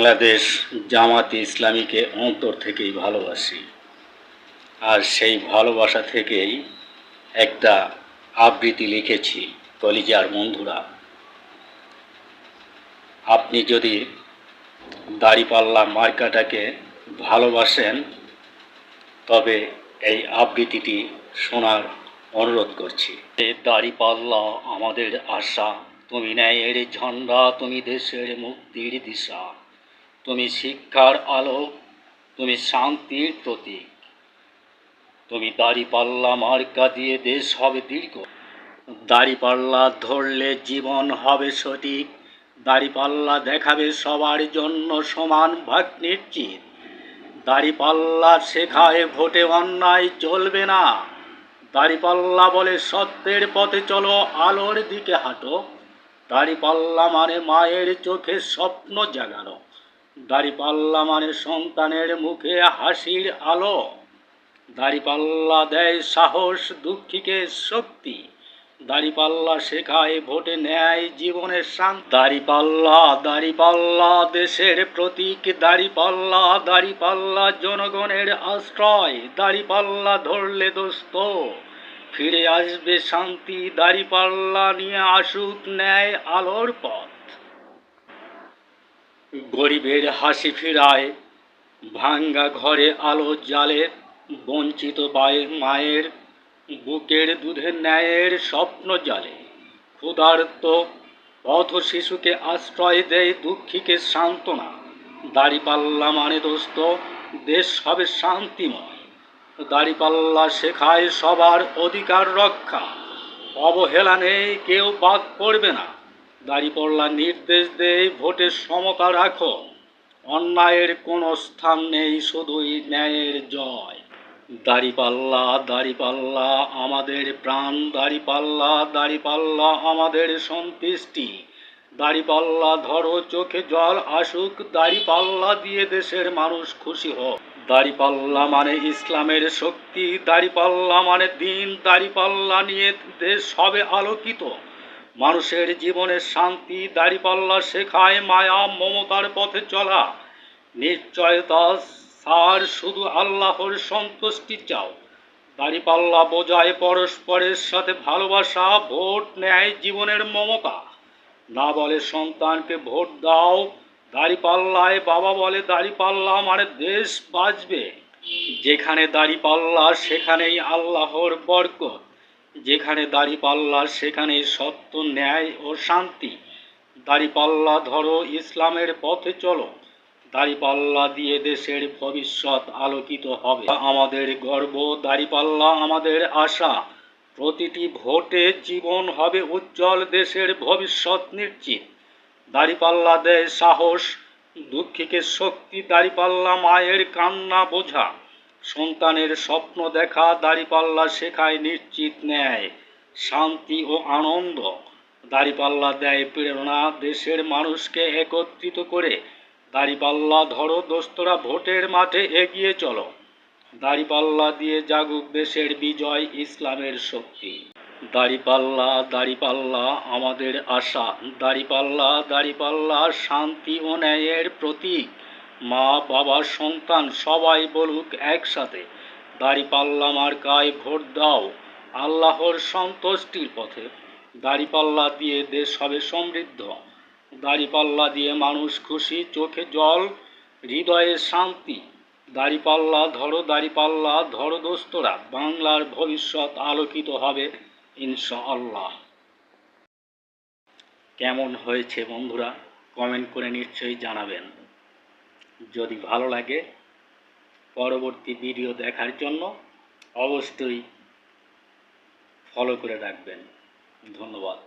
বাংলাদেশ জামাতে ইসলামীকে অন্তর থেকেই ভালোবাসি। আর সেই ভালোবাসা থেকেই একটা আবৃত্তি লিখেছি, কলিজার বন্ধুরা। আপনি যদি দাড়িপাল্লা মার্কাটাকে ভালোবাসেন, তবে এই আবৃত্তিটি শোনার অনুরোধ করছি। দাড়িপাল্লা আমাদের আশা, তুমি ন্যায়ের ঝন্ডা, তুমি দেশের মুক্তির দিশা। তুমি শিক্ষার আলো তুমি শান্তির প্রতীক। তুমি দাড়িপাল্লা মার্কা দিয়ে দেশ হবে দীর্ঘ। দাড়িপাল্লা ধরলে জীবন হবে সঠিক। দাড়িপাল্লা দেখাবে সবার জন্য সমান ভাগ নিশ্চিত। দাড়িপাল্লা শেখায় ভোটে অন্যায় চলবে না। দাড়িপাল্লা বলে সত্যের পথে চলো, আলোর দিকে হাঁটো। দাড়িপাল্লা মানে মায়ের চোখে স্বপ্ন জাগানো। দাড়িপাল্লা মানে সন্তানের মুখে হাসির আলো। দাড়িপাল্লা দেয় সাহস, দুঃখীকে শক্তি। দাড়িপাল্লা শেখায়, ভোটে নেয় জীবনের শান্তি। দাড়িপাল্লা দাড়িপাল্লা দেশের প্রতীক। দাড়িপাল্লা দাড়িপাল্লা জনগণের আশ্রয়। দাড়িপাল্লা ধরলে দোস্ত, ফিরে আসবে শান্তি। দাড়িপাল্লা নিয়ে আসুক ন্যায় আলোর পথ। গরিবের হাসি ফিরায়, ভাঙ্গা ঘরে আলো জালে বঞ্চিত বায়ে- মায়ের, বুকের দুধের ন্যায়ের স্বপ্ন জালে। ক্ষুধার্ত পথ শিশুকে আশ্রয় দেয় দুঃখীকে সান্ত্বনা। দাড়িপাল্লা মানে দোস্ত, দেশ হবে শান্তিময়। দাড়িপাল্লা শেখায় সবার অধিকার রক্ষা। অবহেলা নেই, কেউ বাদ পড়বে না। দাড়িপাল্লা নির্দেশ দেয় ভোটের সমতা রাখো। অন্যায়ের কোনো স্থান নেই, শুধুই ন্যায়ের জয়। দাড়িপাল্লা দাড়িপাল্লা আমাদের প্রাণ দাড়িপাল্লা দাড়িপাল্লা আমাদের সন্তুষ্টি। দাড়িপাল্লা ধরো, চোখে জল আসুক দাড়িপাল্লা দিয়ে দেশের মানুষ খুশি হোক। দাড়িপাল্লা মানে ইসলামের শক্তি দাড়িপাল্লা মানে দিন দাড়িপাল্লা নিয়ে দেশ হবে আলোকিত। মানুষের জীবনের শান্তি দাড়িপাল্লা শেখায় মায়া মমতার পথে চলা। নিশ্চয়তা সার শুধু আল্লাহর সন্তুষ্টি চাও। দাড়িপাল্লা বোঝায় পরস্পরের সাথে ভালোবাসা, ভোট নেয় জীবনের মমতা। না বলে সন্তানকে ভোট দাও, দাড়িপাল্লায় বাবা বলে দাড়িপাল্লা মানে দেশ বাঁচবে। যেখানে দাড়িপাল্লা, সেখানেই আল্লাহর বরকত। যেখানে দাড়িপাল্লা সেখানে সত্য, ন্যায় ও শান্তি। দাড়িপাল্লা ধরো, ইসলামের পথে চলো। দাড়িপাল্লা দিয়ে দেশের ভবিষ্যৎ আলোকিত হবে। আমাদের গর্ব দাড়িপাল্লা আমাদের আশা। প্রতিটি ভোটে জীবন হবে উজ্জ্বল, দেশের ভবিষ্যৎ নিশ্চিত। দাড়িপাল্লা দেয় সাহস, দুঃখীকে শক্তি দাড়িপাল্লা মায়ের কান্না বোঝা। সন্তানের স্বপ্ন দেখা দাড়িপাল্লা শেখায় নিশ্চিত ন্যায়, শান্তি ও আনন্দ। দাড়িপাল্লা দেয় প্রেরণা, দেশের মানুষকে একত্রিত করে। দাড়িপাল্লা ধরো দোস্তরা, ভোটের মাঠে এগিয়ে চলো। দাড়িপাল্লা দিয়ে জাগুক দেশের বিজয়, ইসলামের শক্তি। দাড়িপাল্লা দাড়িপাল্লা, আমাদের আশা। দাড়িপাল্লা দাড়িপাল্লা, শান্তি ও ন্যায়ের প্রতীক। মা বাবা সন্তান সবাই বলুক একসাথে দাড়িপাল্লা মার্কায় ভোট দাও, আল্লাহর সন্তুষ্টির পথে। দাড়িপাল্লা দিয়ে দেশ হবে সমৃদ্ধ। দাড়িপাল্লা দিয়ে মানুষ খুশি, চোখে জল, হৃদয়ে শান্তি। দাড়িপাল্লা ধরো দাড়িপাল্লা ধরো দোস্তরা, বাংলার ভবিষ্যৎ আলোকিত হবে ইনশাআল্লাহ। কেমন হয়েছে বন্ধুরা, কমেন্ট করে নিশ্চয়ই জানাবেন। যদি ভালো লাগে পরবর্তী ভিডিও দেখার জন্য অবশ্যই ফলো করে রাখবেন। ধন্যবাদ।